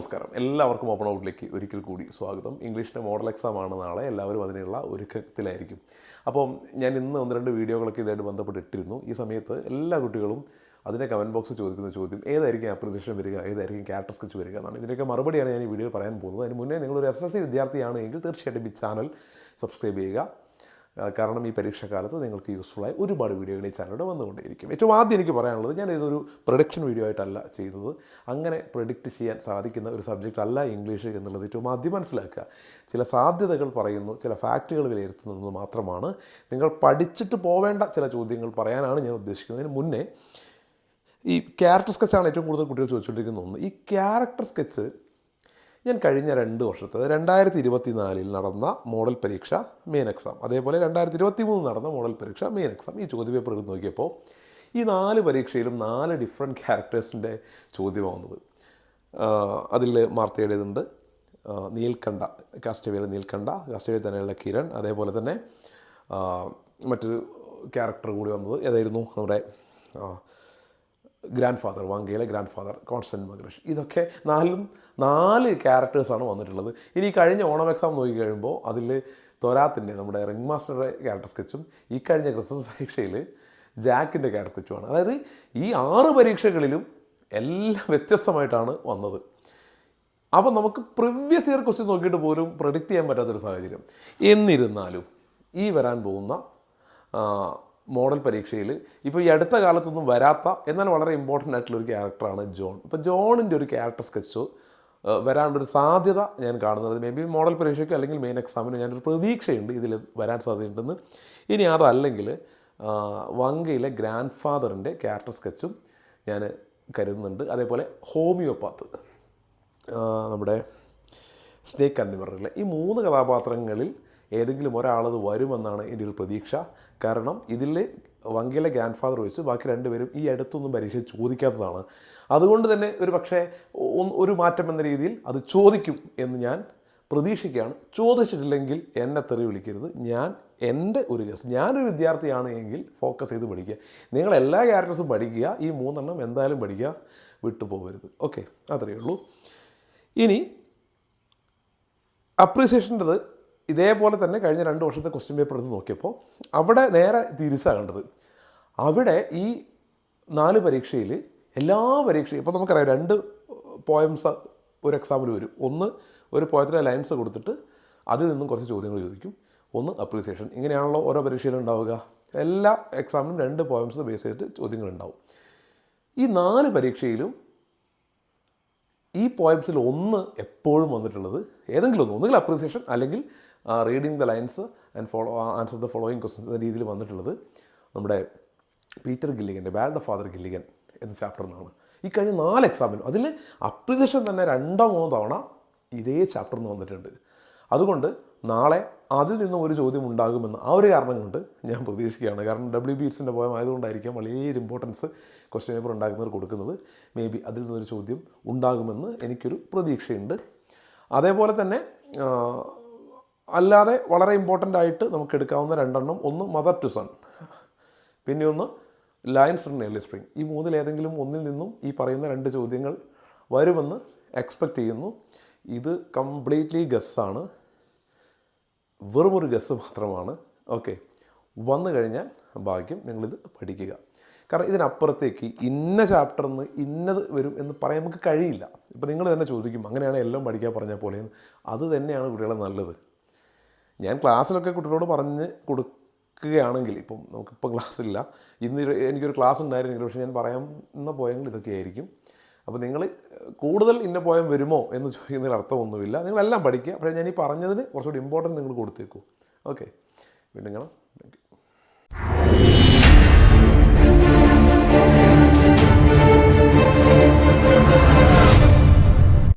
നമസ്കാരം. എല്ലാവർക്കും ഓപ്പൺ ഔട്ടിലേക്ക് ഒരിക്കൽ കൂടി സ്വാഗതം. ഇംഗ്ലീഷിന്റെ മോഡൽ എക്സാം ആണ് നാളെ. എല്ലാവരും അതിനുള്ള ഒരുക്കത്തിലായിരിക്കും. അപ്പോൾ ഞാൻ ഇന്ന് ഒന്ന് രണ്ട് വീഡിയോകളൊക്കെ ഇതായിട്ട് ബന്ധപ്പെട്ട് ഇട്ടിരുന്നു ഈ സമയത്ത് എല്ലാ കുട്ടികളും അതിനെ കമന്റ് ബോക്സ് ചോദിക്കുന്ന ചോദ്യം ഏതായിരിക്കും അപ്രിസിയേഷൻ വരിക ഏതായിരിക്കും ക്യാരക്ടർ സ്കെച്ച് വരിക എന്നാണ്. ഇതിന്റെയൊക്കെ മറുപടിയാണ് ഞാൻ ഈ വീഡിയോയിൽ പറയാൻ പോകുന്നത്. അതിന് മുന്നേ നിങ്ങളൊരു എസ് എസ് സി വിദ്യാർത്ഥിയാണ് എങ്കിൽ തീർച്ചയായിട്ടും ഈ ചാനൽ സബ്സ്ക്രൈബ് ചെയ്യുക. കാരണം ഈ പരീക്ഷാകാലത്ത് നിങ്ങൾക്ക് യൂസ്ഫുള്ളായ ഒരുപാട് വീഡിയോകൾ ഈ ചാനലിലൂടെ വന്നുകൊണ്ടേയിരിക്കും. ഏറ്റവും ആദ്യം എനിക്ക് പറയാനുള്ളത് ഞാൻ ഇതൊരു പ്രൊഡക്ഷൻ വീഡിയോ ആയിട്ടല്ല ചെയ്യുന്നത്. അങ്ങനെ പ്രൊഡിക്റ്റ് ചെയ്യാൻ സാധിക്കുന്ന ഒരു സബ്ജക്റ്റ് അല്ല ഇംഗ്ലീഷ് എന്നുള്ളത് ഏറ്റവും ആദ്യം മനസ്സിലാക്കുക. ചില സാധ്യതകൾ പറയുന്നു ചില ഫാക്റ്റുകൾ വിലയിരുത്തുന്നത് മാത്രമാണ് നിങ്ങൾ പഠിച്ചിട്ട് പോവേണ്ട ചില ചോദ്യങ്ങൾ പറയാനാണ് ഞാൻ ഉദ്ദേശിക്കുന്നതിന് മുന്നേ ഈ ക്യാരക്ടർ സ്കെച്ചാണ് ഏറ്റവും കൂടുതൽ കുട്ടികൾ ചോദിച്ചുകൊണ്ടിരിക്കുന്ന ഒന്ന്. ഈ ക്യാരക്ടർ സ്കെച്ച് ഞാൻ കഴിഞ്ഞ രണ്ട് വർഷത്തെ രണ്ടായിരത്തി ഇരുപത്തി നാലിൽ നടന്ന മോഡൽ പരീക്ഷ മെയിൻ എക്സാം അതേപോലെ രണ്ടായിരത്തി ഇരുപത്തി മൂന്ന് നടന്ന മോഡൽ പരീക്ഷ മെയിൻ എക്സാം ഈ ചോദ്യപേപ്പർ എടുത്ത് നോക്കിയപ്പോൾ ഈ നാല് പരീക്ഷയിലും നാല് ഡിഫറെന്റ് ക്യാരക്ടേഴ്സിന്റെ ചോദ്യമാവുന്നത് അതിൽ മാർത്തയുടേതുണ്ട് നീൽക്കണ്ട നീൽക്കണ്ഠ കാസ്റ്റവേൽ നീൽക്കണ്ഠ കാസ്റ്റവേൽ തന്നെയുള്ള കിരൺ അതേപോലെ തന്നെ മറ്റൊരു ക്യാരക്ടർ കൂടി വന്നത്. ഏതായിരുന്നു നമ്മുടെ ഗ്രാൻഡ് ഫാദർ വാങ്കയിലെ ഗ്രാൻഡ് ഫാദർ കോൺസ്റ്റന്റ് മഗ്രഷ് ഇതൊക്കെ നാലും നാല് ക്യാരക്ടേഴ്സാണ് വന്നിട്ടുള്ളത്. ഇനി കഴിഞ്ഞ ഓണം എക്സാം നോക്കി കഴിയുമ്പോൾ അതിൽ തൊരാത്തിന്റെ നമ്മുടെ റിംഗ് മാസ്റ്ററുടെ ക്യാരക്ടർ സ്കെച്ചും ഈ കഴിഞ്ഞ ക്രിസ്മസ് പരീക്ഷയിൽ ജാക്കിന്റെ ക്യാരക്ടർ സ്കെച്ചുമാണ് അതായത് ഈ ആറ് പരീക്ഷകളിലും എല്ലാം വ്യത്യസ്തമായിട്ടാണ് വന്നത്. അപ്പോൾ നമുക്ക് പ്രിവ്യസ് ഇയർ ക്വസ്റ്റ്യൻ നോക്കിയിട്ട് പോലും പ്രഡിക്റ്റ് ചെയ്യാൻ പറ്റാത്തൊരു സാഹചര്യം. എന്നിരുന്നാലും ഈ വരാൻ പോകുന്ന മോഡൽ പരീക്ഷയിൽ ഇപ്പോൾ ഈ അടുത്ത കാലത്തൊന്നും വരാത്ത എന്നാൽ വളരെ ഇമ്പോർട്ടന്റ് ആയിട്ടുള്ള ഒരു ക്യാരക്ടറാണ് ജോൺ. ഇപ്പോൾ ജോണിന്റെ ഒരു ക്യാരക്ടർ സ്കെച്ച് വരാനുള്ളൊരു സാധ്യത ഞാൻ കാണുന്നത് മേ ബി മോഡൽ പരീക്ഷയ്ക്ക് അല്ലെങ്കിൽ മെയിൻ എക്സാമിന് ഞാനൊരു പ്രതീക്ഷയുണ്ട് ഇതിൽ വരാൻ സാധ്യതയുണ്ടെന്ന്. ഇനി അതല്ലെങ്കിൽ വങ്കയിലെ ഗ്രാൻഡ് ഫാദറിന്റെ ക്യാരക്ടർ സ്കെച്ചും ഞാൻ കരുതുന്നുണ്ട്. അതേപോലെ ഹോമിയോപാത്ത് നമ്മുടെ സ്നേക്ക് അന്തിമറിലെ ഈ മൂന്ന് കഥാപാത്രങ്ങളിൽ ഏതെങ്കിലും ഒരാളത് വരുമെന്നാണ് എന്റെ ഒരു പ്രതീക്ഷ. കാരണം ഇതിൽ വങ്കിലെ ഗ്രാൻഡ് ഫാദർ വെച്ച് ബാക്കി രണ്ടുപേരും ഈ അടുത്തൊന്നും പരീക്ഷ ചോദിക്കാത്തതാണ്. അതുകൊണ്ട് തന്നെ ഒരു പക്ഷേ ഒരു മാറ്റം എന്ന രീതിയിൽ അത് ചോദിക്കും എന്ന് ഞാൻ പ്രതീക്ഷിക്കുകയാണ്. ചോദിച്ചിട്ടില്ലെങ്കിൽ എന്നെ തെറി വിളിക്കരുത്. ഞാൻ എന്റെ ഒരു കേസ് ഞാനൊരു വിദ്യാർത്ഥിയാണ് എങ്കിൽ ഫോക്കസ് ചെയ്ത് പഠിക്കുക. നിങ്ങൾ എല്ലാ ക്യാരക്ടേഴ്സും പഠിക്കുക. ഈ മൂന്നെണ്ണം എന്തായാലും പഠിക്കുക. വിട്ടു പോകരുത്. ഓക്കെ അത്രയേ ഉള്ളൂ. ഇനി അപ്രീസിയേഷന്റെത് ഇതേപോലെ തന്നെ കഴിഞ്ഞ രണ്ട് വർഷത്തെ ക്വസ്റ്റ്യൻ പേപ്പർ എടുത്ത് നോക്കിയപ്പോൾ അവിടെ നേരെ തിരിച്ചാണ് കണ്ടത്. അവിടെ ഈ നാല് പരീക്ഷയിൽ എല്ലാ പരീക്ഷയും ഇപ്പോൾ നമുക്കറിയാം രണ്ട് പോയംസ് ഒരു എക്സാമിൽ വരും. ഒന്ന് ഒരു പോയത്തിലെ ലൈൻസ് കൊടുത്തിട്ട് അതിൽ നിന്നും കുറച്ച് ചോദ്യങ്ങൾ ചോദിക്കും. ഒന്ന് അപ്രീസിയേഷൻ ഇങ്ങനെയാണല്ലോ ഓരോ പരീക്ഷയിലും ഉണ്ടാവുക. എല്ലാ എക്സാമിനും രണ്ട് പോയംസ് ബേസ് ചെയ്തിട്ട് ചോദ്യങ്ങളുണ്ടാവും ഈ നാല് പരീക്ഷയിലും ഈ പോയംസിൽ ഒന്ന് എപ്പോഴും വന്നിട്ടുള്ളത് ഏതെങ്കിലും ഒന്ന്. ഒന്നുകിൽ അപ്രീസിയേഷൻ അല്ലെങ്കിൽ reading the lines and follow answer the following questions എന്ന രീതിയിൽ വന്നിട്ടുള്ളത് നമ്മുടെ പീറ്റർ ഗില്ലിഗന്റെ ബാഡ് ഓഫ് ഫാദർ ഗില്ലിഗൻ എന്ന ചാപ്റ്റർ നിന്നാണ്. ഈ കഴിഞ്ഞ നാല് എക്സാമിനും അതിൽ അപ്ലിക്കേഷൻ തന്നെ രണ്ടോ മൂന്നോ തവണ ഇതേ ചാപ്റ്ററിൽ നിന്ന് വന്നിട്ടുണ്ട്. അതുകൊണ്ട് നാളെ അതിൽ നിന്നും ഒരു ചോദ്യം ഉണ്ടാകുമെന്ന് ആ ഒരു കാരണം കൊണ്ട് ഞാൻ പ്രതീക്ഷിക്കുകയാണ്. കാരണം ഡബ്ല്യു ബി എസിന്റെ പോയം ആയതുകൊണ്ടായിരിക്കാം വളരെ ഇമ്പോർട്ടൻസ് ക്വസ്റ്റ്യൻ പേപ്പർ ഉണ്ടാക്കുന്നവർ കൊടുക്കുന്നത്. മേ ബി അതിൽ നിന്നൊരു ചോദ്യം ഉണ്ടാകുമെന്ന് എനിക്കൊരു പ്രതീക്ഷയുണ്ട്. അതേപോലെ തന്നെ അല്ലാതെ വളരെ ഇമ്പോർട്ടന്റ് ആയിട്ട് നമുക്ക് എടുക്കാവുന്ന രണ്ടെണ്ണം. ഒന്ന് മദർ ടു സൺ പിന്നെ ഒന്ന് ലയൻസ് ഇൻ എർലി സ്പ്രിങ് ഈ മൂന്നിൽ ഏതെങ്കിലും ഒന്നിൽ നിന്നും ഈ പറയുന്ന രണ്ട് ചോദ്യങ്ങൾ വരുമെന്ന് എക്സ്പെക്റ്റ് ചെയ്യുന്നു. ഇത് കംപ്ലീറ്റ്ലി ഗസ്സാണ് വെറുമൊരു ഗസ് മാത്രമാണ്. ഓക്കെ വന്നു കഴിഞ്ഞാൽ ഭാഗ്യം നിങ്ങളിത് പഠിക്കുക. കാരണം ഇതിനപ്പുറത്തേക്ക് ഇന്ന ചാപ്റ്ററിൽ നിന്ന് ഇന്നത് വരും എന്ന് പറയാൻ നമുക്ക് കഴിയില്ല. ഇപ്പം നിങ്ങൾ തന്നെ ചോദിക്കും അങ്ങനെയാണ് എല്ലാം പഠിക്കാൻ പറഞ്ഞ പോലെ അത് തന്നെയാണ് കുട്ടികളെ നല്ലത്. ഞാൻ ക്ലാസ്സിലൊക്കെ കുട്ടികളോട് പറഞ്ഞ് കൊടുക്കുകയാണെങ്കിൽ ഇപ്പം നമുക്കിപ്പം ക്ലാസ് ഇല്ല ഇന്ന് എനിക്കൊരു ക്ലാസ് ഉണ്ടായിരുന്നെങ്കിൽ പക്ഷേ ഞാൻ പറയുന്ന പോയെങ്കിൽ ഇതൊക്കെ ആയിരിക്കും. അപ്പോൾ നിങ്ങൾ കൂടുതൽ ഇന്ന പോയം വരുമോ എന്ന് ചോദിക്കുന്നതിൽ അർത്ഥമൊന്നുമില്ല. നിങ്ങളെല്ലാം പഠിക്കുക. പക്ഷേ ഞാൻ ഈ പറഞ്ഞതിന് കുറച്ചുകൂടി ഇമ്പോർട്ടൻസ് നിങ്ങൾ കൊടുത്തേക്കൂ. ഓക്കെ വീണ്ടും കാണാം. താങ്ക്